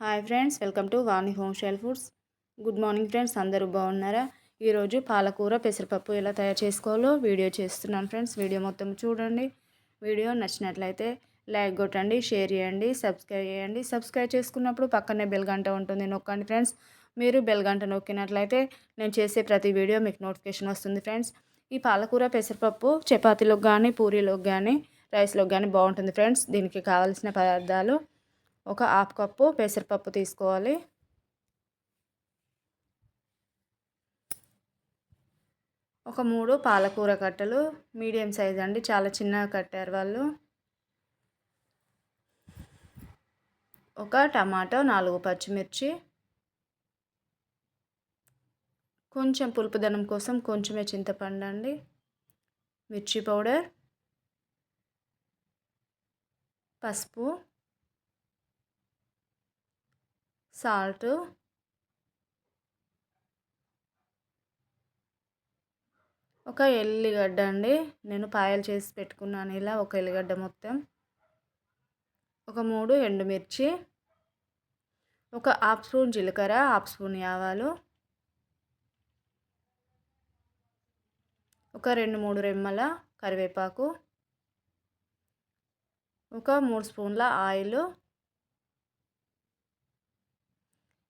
Hi friends welcome to Vani home style foods good morning friends అందరూ బాగున్నారా? ఈరోజు పాలకూర పెసరపప్పు ఎలా తయారు చేసుకోవాలో వీడియో చేస్తున్నాను ఫ్రెండ్స్ వీడియో మొత్తం చూడండి. వీడియో నచ్చినట్లయితే లైక్ కొట్టండి షేర్ చేయండి సబ్స్క్రైబ్ చేయండి. సబ్స్క్రైబ్ చేసుకున్నప్పుడు పక్కనే బెల్ గంట ఉంటుంది నొక్కండి ఫ్రెండ్స్ మీరు బెల్ గంట నొక్కినట్లయితే నేను చేసే ప్రతి వీడియో మీకు నోటిఫికేషన్ వస్తుంది ఫ్రెండ్స్ ఈ పాలకూర పెసరపప్పు చపాతీలోకి కానీ పూరీలోకి కానీ రైస్లోకి కానీ బాగుంటుంది ఫ్రెండ్స్ దీనికి కావాల్సిన పదార్థాలు ఒక హాఫ్ కప్పు పెసరపప్పు తీసుకోవాలి. ఒక మూడు పాలకూర కట్టలు మీడియం సైజ్ అండి చాలా చిన్నగా కట్టారు వాళ్ళు. ఒక టమాటో నాలుగు పచ్చిమిర్చి. కొంచెం పులుపుదనం కోసం కొంచెమే చింతపండు అండి. మిర్చి పౌడర్. పసుపు. సాల్ట్ ఒక ఎల్లిగడ్డ అండి. నేను పాయలు చేసి పెట్టుకున్నాను ఇలా ఒక ఎల్లిగడ్డ మొత్తం. ఒక మూడు ఎండుమిర్చి. ఒక హాఫ్ స్పూన్ జీలకర్ర హాఫ్ స్పూన్ ఆవాలు ఒక రెండు మూడు రెమ్మల కరివేపాకు. ఒక మూడు స్పూన్ల ఆయిల్.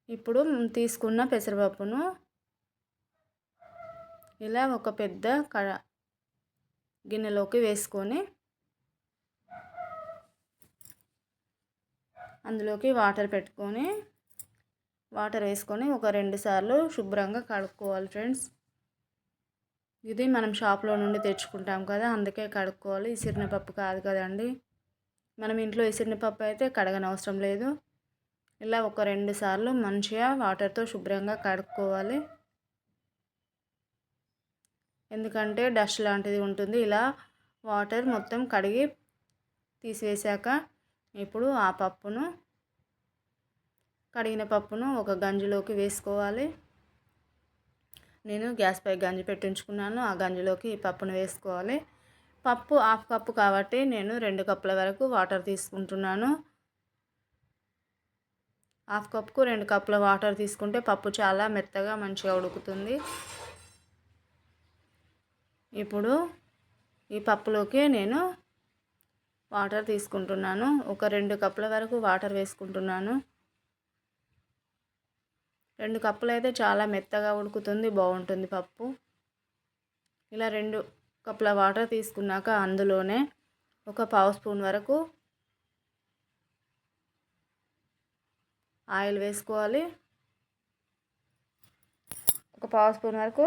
ఇప్పుడు తీసుకున్న పెసరపప్పును ఇలా ఒక పెద్ద కడ గిన్నెలోకి వేసుకొని అందులోకి వాటర్ పెట్టుకొని వాటర్ వేసుకొని ఒక రెండు సార్లు శుభ్రంగా కడుక్కోవాలి ఫ్రెండ్స్. ఇది మనం షాప్లో నుండి తెచ్చుకుంటాం కదా అందుకే కడుక్కోవాలి. ఇసిరిన పప్పు కాదు కదండి. మనం ఇంట్లో ఇసిరిన పప్పు అయితే కడగనవసరం లేదు. ఇలా ఒక రెండు సార్లు మంచిగా వాటర్తో శుభ్రంగా కడుక్కోవాలి. ఎందుకంటే డస్ట్ లాంటిది ఉంటుంది. ఇలా వాటర్ మొత్తం కడిగి తీసివేశాక ఇప్పుడు ఆ పప్పును కడిగిన పప్పును ఒక గంజిలోకి వేసుకోవాలి. నేను గ్యాస్ పై గంజి పెట్టించుకున్నాను. ఆ గంజిలోకి ఈ పప్పును వేసుకోవాలి. పప్పు హాఫ్ కప్పు కాబట్టి నేను రెండు కప్పుల వరకు వాటర్ తీసుకుంటున్నాను. హాఫ్ కప్కు రెండు కప్పుల వాటర్ తీసుకుంటే పప్పు చాలా మెత్తగా మంచిగా ఉడుకుతుంది. ఇప్పుడు ఈ పప్పులోకి నేను వాటర్ తీసుకుంటున్నాను. ఒక రెండు కప్పుల వరకు వాటర్ వేసుకుంటున్నాను. రెండు కప్పులు అయితే చాలా మెత్తగా ఉడుకుతుంది బాగుంటుంది పప్పు. ఇలా రెండు కప్పుల వాటర్ తీసుకున్నాక అందులోనే ఒక పావు స్పూన్ వరకు ఆయిల్ వేసుకోవాలి. ఒక పావు స్పూన్ వరకు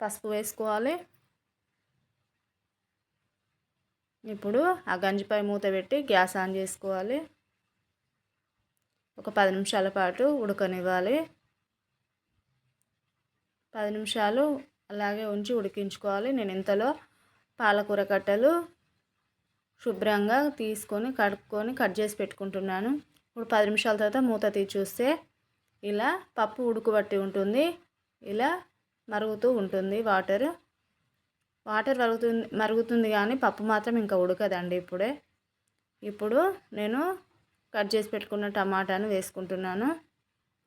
పసుపు వేసుకోవాలి. ఇప్పుడు ఆ గంజిపై మూత పెట్టి గ్యాస్ ఆన్ చేసుకోవాలి. ఒక పది నిమిషాల పాటు ఉడకనివ్వాలి. పది నిమిషాలు అలాగే ఉంచి ఉడికించుకోవాలి. నేను ఇంతలో పాలకూర కట్టలు శుభ్రంగా తీసుకొని కడుక్కొని కట్ చేసి పెట్టుకుంటున్నాను. ఇప్పుడు పది నిమిషాల తర్వాత మూత తీసి చూస్తే ఇలా పప్పు ఉడుకుబట్టి ఉంటుంది. ఇలా మరుగుతూ ఉంటుంది వాటర్. వాటర్ మరుగుతుంది మరుగుతుంది కానీ పప్పు మాత్రం ఇంకా ఉడకదండి ఇప్పుడే. ఇప్పుడు నేను కట్ చేసి పెట్టుకున్న టమాటాను వేసుకుంటున్నాను.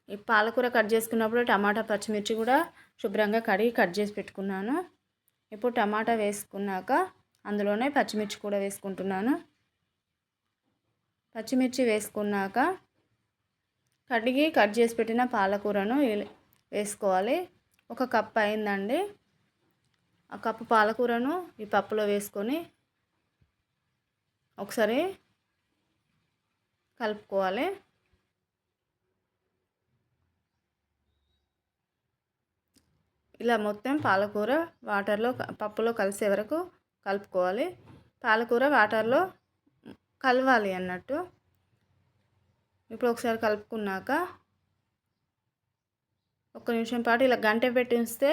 ఈ పాలకూర కట్ చేసుకున్నప్పుడు టమాటా పచ్చిమిర్చి కూడా శుభ్రంగా కడిగి కట్ చేసి పెట్టుకున్నాను. ఇప్పుడు టమాటా వేసుకున్నాక అందులోనే పచ్చిమిర్చి కూడా వేసుకుంటున్నాను. పచ్చిమిర్చి వేసుకున్నాక కడిగి కట్ చేసి పెట్టిన పాలకూరను వేసుకోవాలి. ఒక కప్ అయిందండి. ఆ కప్పు పాలకూరను ఈ పప్పులో వేసుకొని ఒకసారి కలుపుకోవాలి. ఇలా మొత్తం పాలకూర వాటర్లో పప్పులో కలిసే వరకు కలుపుకోవాలి. పాలకూర వాటర్లో కలవాలి అన్నట్టు. ఇప్పుడు ఒకసారి కలుపుకున్నాక ఒక నిమిషం పాటు ఇలా గంట పెట్టి ఉంచితే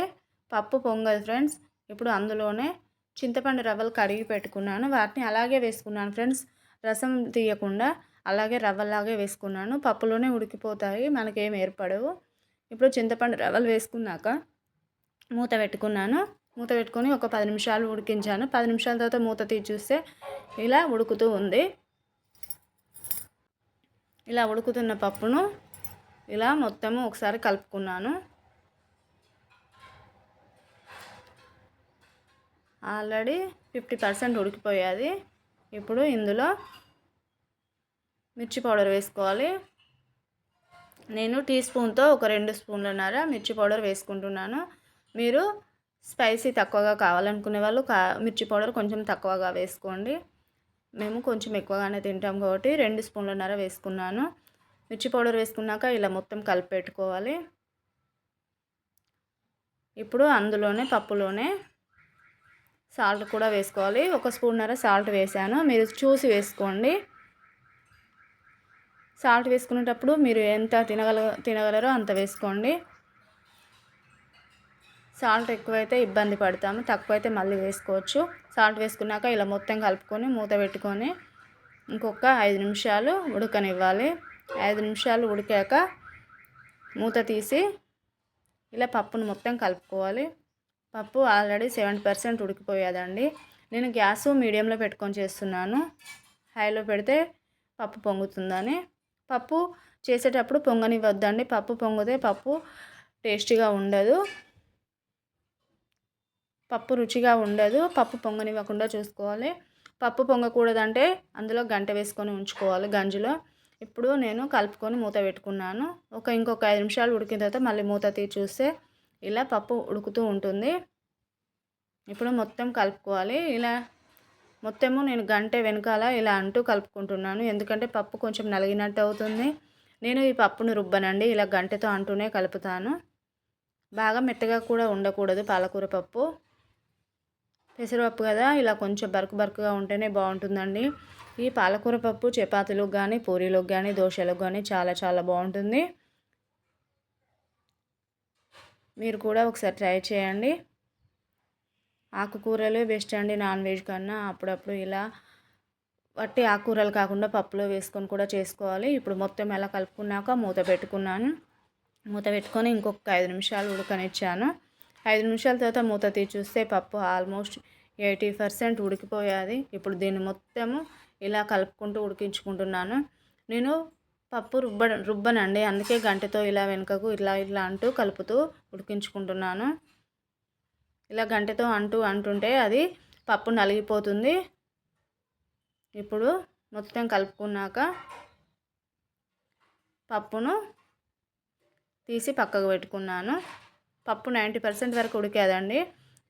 పప్పు పొంగదు ఫ్రెండ్స్. ఇప్పుడు అందులోనే చింతపండు రవ్వలు కడిగి పెట్టుకున్నాను. వాటిని అలాగే వేసుకున్నాను ఫ్రెండ్స్. రసం తీయకుండా అలాగే రవ్వలాగే వేసుకున్నాను. పప్పులోనే ఉడికిపోతాయి. మనకేం ఏర్పడవు. ఇప్పుడు చింతపండు రవ్వలు వేసుకున్నాక మూత పెట్టుకున్నాను. మూత పెట్టుకొని ఒక పది నిమిషాలు ఉడికించాను. పది నిమిషాల తర్వాత మూత తీసి చూస్తే ఇలా ఉడుకుతూ ఉంది. ఇలా ఉడుకుతున్న పప్పును ఇలా మొత్తము ఒకసారి కలుపుకున్నాను. ఆల్రెడీ ఫిఫ్టీ పర్సెంట్ ఉడికిపోయేది. ఇప్పుడు ఇందులో మిర్చి పౌడర్ వేసుకోవాలి. నేను టీ స్పూన్తో ఒక రెండు స్పూన్లన్నర మిర్చి పౌడర్ వేసుకుంటున్నాను. మీరు స్పైసీ తక్కువగా కావాలనుకునే వాళ్ళు కా మిర్చి పౌడర్ కొంచెం తక్కువగా వేసుకోండి. మేము కొంచెం ఎక్కువగానే తింటాం కాబట్టి రెండు స్పూన్లన్నర వేసుకున్నాను. మిర్చి పౌడర్ వేసుకున్నాక ఇలా మొత్తం కలిపి పెట్టుకోవాలి ఇప్పుడు అందులోనే పప్పులోనే సాల్ట్ కూడా వేసుకోవాలి. ఒక స్పూన్నర సాల్ట్ వేసాను. మీరు చూసి వేసుకోండి. సాల్ట్ వేసుకునేటప్పుడు మీరు ఎంత తినగల తినగలరో అంత వేసుకోండి. సాల్ట్ ఎక్కువైతే ఇబ్బంది పడతాము. తక్కువైతే మళ్ళీ వేసుకోవచ్చు. సాల్ట్ వేసుకున్నాక ఇలా మొత్తం కలుపుకొని మూత పెట్టుకొని ఇంకొక ఐదు నిమిషాలు ఉడకనివ్వాలి. ఐదు నిమిషాలు ఉడికాక మూత తీసి ఇలా పప్పును మొత్తం కలుపుకోవాలి. పప్పు ఆల్రెడీ సెవెంటీ పర్సెంట్ ఉడికిపోయేదండి. నేను గ్యాస్ మీడియంలో పెట్టుకొని చేస్తున్నాను. హైలో పెడితే పప్పు పొంగుతుందని. పప్పు చేసేటప్పుడు పొంగనివ్వద్దండి. పప్పు పొంగితే పప్పు టేస్టీగా ఉండదు. పప్పు రుచిగా ఉండదు. పప్పు పొంగనివ్వకుండా చూసుకోవాలి. పప్పు పొంగకూడదంటే అందులో గంట వేసుకొని ఉంచుకోవాలి గంజిలో. ఇప్పుడు నేను కలుపుకొని మూత పెట్టుకున్నాను. ఒక ఇంకొక ఐదు నిమిషాలు ఉడికిన తర్వాత మళ్ళీ మూత తీసి చూస్తే ఇలా పప్పు ఉడుకుతూ ఉంటుంది. ఇప్పుడు మొత్తం కలుపుకోవాలి. ఇలా మొత్తము నేను గంట వెనకాల ఇలా అంటూ కలుపుకుంటున్నాను. ఎందుకంటే పప్పు కొంచెం నలిగినట్టు అవుతుంది. నేను ఈ పప్పును రుబ్బనండి. ఇలా గంటతో అంటూనే కలుపుతాను. బాగా మెత్తగా కూడా ఉండకూడదు పాలకూర పప్పు. పెసరపప్పు కదా ఇలా కొంచెం బరుకు బరుకుగా ఉంటేనే బాగుంటుందండి. ఈ పాలకూర పప్పు చపాతీలకు కానీ పూరీలకు కానీ దోశలకు కానీ చాలా చాలా బాగుంటుంది. మీరు కూడా ఒకసారి ట్రై చేయండి. ఆకుకూరలే బెస్ట్ అండి నాన్ వెజ్ కన్నా. అప్పుడప్పుడు ఇలా వట్టి ఆకుకూరలు కాకుండా పప్పులో వేసుకొని కూడా చేసుకోవాలి. ఇప్పుడు మొత్తం ఎలా కలుపుకున్నాక మూత పెట్టుకున్నాను. మూత పెట్టుకొని ఇంకొక ఐదు నిమిషాలు ఉడకనిచ్చాను. ఐదు నిమిషాల తర్వాత మూత తీసి చూస్తే పప్పు ఆల్మోస్ట్ ఎయిటీ పర్సెంట్ ఉడికిపోయాది. ఇప్పుడు దీన్ని మొత్తము ఇలా కలుపుకుంటూ ఉడికించుకుంటున్నాను. నేను పప్పు రుబ్బ రుబ్బనండి. అందుకే గంటతో ఇలా వెనుకకు ఇలా ఇలా అంటూ కలుపుతూ ఉడికించుకుంటున్నాను. ఇలా గంటతో అంటూ అంటుంటే అది పప్పు నలిగిపోతుంది. ఇప్పుడు మొత్తం కలుపుకున్నాక పప్పును తీసి పక్కకు పెట్టుకున్నాను. పప్పు నైంటీ పర్సెంట్ వరకు ఉడికేదండి.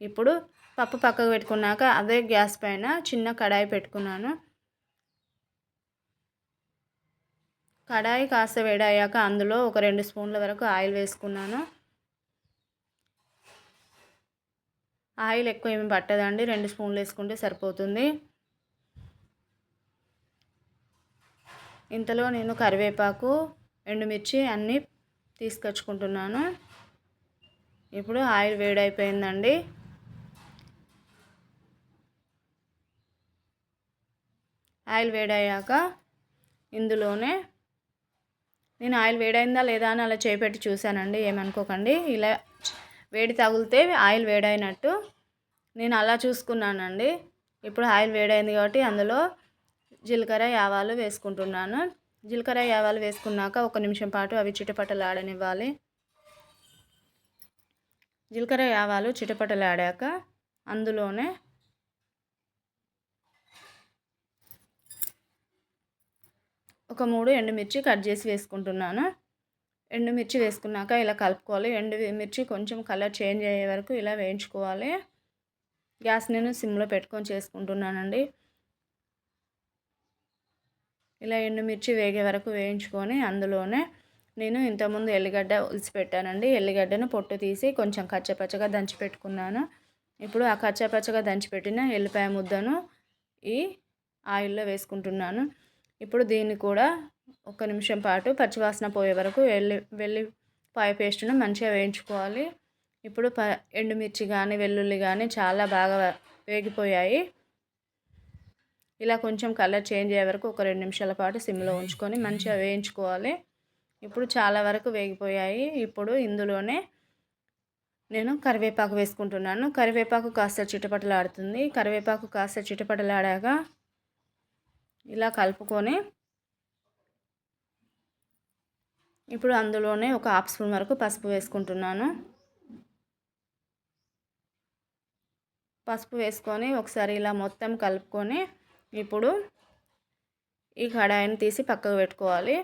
ఇప్పుడు పప్పు పక్కకు పెట్టుకున్నాక అదే గ్యాస్ పైన చిన్న కడాయి పెట్టుకున్నాను. కడాయి కాస్త వేడయ్యాక అందులో ఒక రెండు స్పూన్ల వరకు ఆయిల్ వేసుకున్నాను. ఆయిల్ ఎక్కువ ఏమి పట్టదండి. రెండు స్పూన్లు వేసుకుంటే సరిపోతుంది. ఇంతలో నేను కరివేపాకు ఎండుమిర్చి అన్నీ తీసుకొచ్చుకుంటున్నాను. ఇప్పుడు ఆయిల్ వేడైపోయిందండి. ఆయిల్ వేడయ్యాక ఇందులోనే నేను ఆయిల్ వేడైందా లేదా అని అలా చేపెట్టి చూశానండి ఏమనుకోకండి. ఇలా వేడి తగిలితే ఆయిల్ వేడైనట్టు నేను అలా చూసుకున్నానండి. ఇప్పుడు ఆయిల్ వేడైంది కాబట్టి అందులో జీలకర్ర యావాలు వేసుకుంటున్నాను. జీలకర్ర యావాలు వేసుకున్నాక ఒక నిమిషం పాటు అవి చిటపటలాడనివ్వాలి. జీలకర్ర యావాలు చిటపటలాడాక అందులోనే ఒక మూడు ఎండుమిర్చి కట్ చేసి వేసుకుంటున్నాను. ఎండుమిర్చి వేసుకున్నాక ఇలా కలుపుకోవాలి. ఎండు మిర్చి కొంచెం కలర్ చేంజ్ అయ్యే వరకు ఇలా వేయించుకోవాలి. గ్యాస్ నేను సిమ్లో పెట్టుకొని చేసుకుంటున్నానండి. ఇలా ఎండుమిర్చి వేగే వరకు వేయించుకొని అందులోనే నేను ఇంతకుముందు ఎల్లిగడ్డ ఉలిసి పెట్టానండి ఎల్లిగడ్డను పొట్టు తీసి కొంచెం కచ్చపచ్చగా దంచి పెట్టుకున్నాను ఇప్పుడు ఆ కచ్చపచ్చగా దంచిపెట్టిన ఎల్లిపాయ ముద్దను ఈ ఆయిల్లో వేసుకుంటున్నాను. ఇప్పుడు దీన్ని కూడా ఒక నిమిషం పాటు పచ్చివాసన పోయే వరకు వెల్లి వెల్లిపాయ పేస్ట్ను మంచిగా వేయించుకోవాలి. ఇప్పుడు ప ఎండుమిర్చి కానీ వెల్లుల్లి కానీ చాలా బాగా వేగిపోయాయి. ఇలా కొంచెం కలర్ చేంజ్ అయ్యే వరకు ఒక రెండు నిమిషాల పాటు సిమ్లో ఉంచుకొని మంచిగా వేయించుకోవాలి. ఇప్పుడు చాలా వరకు వేగిపోయాయి. ఇప్పుడు ఇందులోనే నేను కరివేపాకు వేసుకుంటున్నాను. కరివేపాకు కాస్త చిటపటలాడుతుంది. కరివేపాకు కాస్త చిటపటలాడాక ఇలా కలుపుకొని ఇప్పుడు అందులోనే ఒక హాఫ్ స్పూన్ వరకు పసుపు వేసుకుంటున్నాను. పసుపు వేసుకొని ఒకసారి ఇలా మొత్తం కలుపుకొని ఇప్పుడు ఈ కడాయిని తీసి పక్కకు పెట్టుకోవాలి.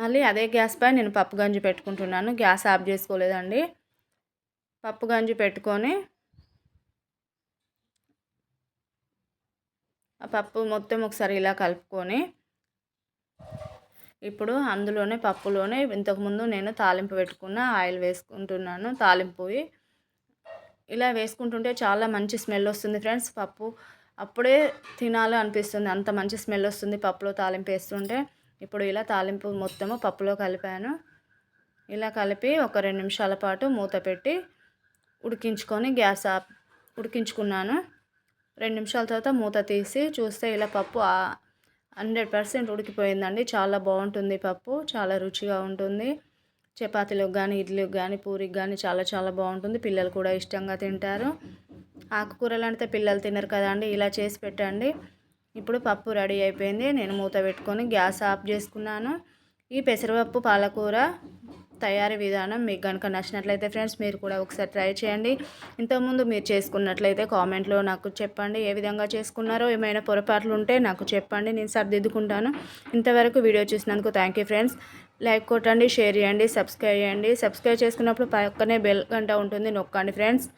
మళ్ళీ అదే గ్యాస్ పై నేను పప్పు గంజి పెట్టుకుంటున్నాను. గ్యాస్ ఆఫ్ చేసుకోలేదండి. పప్పు గంజి పెట్టుకొని ఆ పప్పు మొత్తం ఒకసారి ఇలా కలుపుకొని ఇప్పుడు అందులోనే పప్పులోనే ఇంతకుముందు నేను తాలింపు పెట్టుకున్న ఆయిల్ వేసుకుంటున్నాను. తాలింపు ఇలా వేసుకుంటుంటే చాలా మంచి స్మెల్ వస్తుంది ఫ్రెండ్స్ పప్పు. అప్పుడే తినాలి అనిపిస్తుంది అంత మంచి స్మెల్ వస్తుంది పప్పులో తాలింపు వేస్తుంటే. ఇప్పుడు ఇలా తాలింపు మొత్తము పప్పులో కలిపాను. ఇలా కలిపి ఒక రెండు నిమిషాల పాటు మూత పెట్టి ఉడికించుకొని గ్యాస్ ఆఫ్ ఉడికించుకున్నాను. రెండు నిమిషాల తర్వాత మూత తీసి చూస్తే ఇలా పప్పు హండ్రెడ్ పర్సెంట్ ఉడికిపోయిందండి. చాలా బాగుంటుంది పప్పు చాలా రుచిగా ఉంటుంది. చపాతీలకు కానీ ఇడ్లీకి కానీ పూరికి కానీ చాలా చాలా బాగుంటుంది. పిల్లలు కూడా ఇష్టంగా తింటారు. ఆకుకూరలు అంటే పిల్లలు తినరు కదండి. ఇలా చేసి పెట్టండి. ఇప్పుడు పప్పు రెడీ అయిపోయింది. నేను మూత పెట్టుకొని గ్యాస్ ఆఫ్ చేసుకున్నాను. ఈ పెసరపప్పు పాలకూర తయారీ విధానం మీకు కనుక నచ్చినట్లయితే ఫ్రెండ్స్ మీరు కూడా ఒకసారి ట్రై చేయండి. ఇంతకుముందు మీరు చేసుకున్నట్లయితే కామెంట్లో నాకు చెప్పండి ఏ విధంగా చేసుకున్నారో. ఏమైనా పొరపాట్లు ఉంటే నాకు చెప్పండి నేను సర్దిద్దుకుంటాను. ఇంతవరకు వీడియో చూసినందుకు థ్యాంక్ యూ ఫ్రెండ్స్ లైక్ కొట్టండి షేర్ చేయండి సబ్స్క్రైబ్ చేయండి. సబ్స్క్రైబ్ చేసుకున్నప్పుడు పక్కనే బెల్ గంట ఉంటుంది నొక్కండి ఫ్రెండ్స్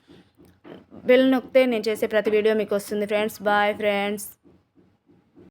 బెల్ నొక్కితే నేను చేసే ప్రతి వీడియో మీకు వస్తుంది ఫ్రెండ్స్ బాయ్ ఫ్రెండ్స్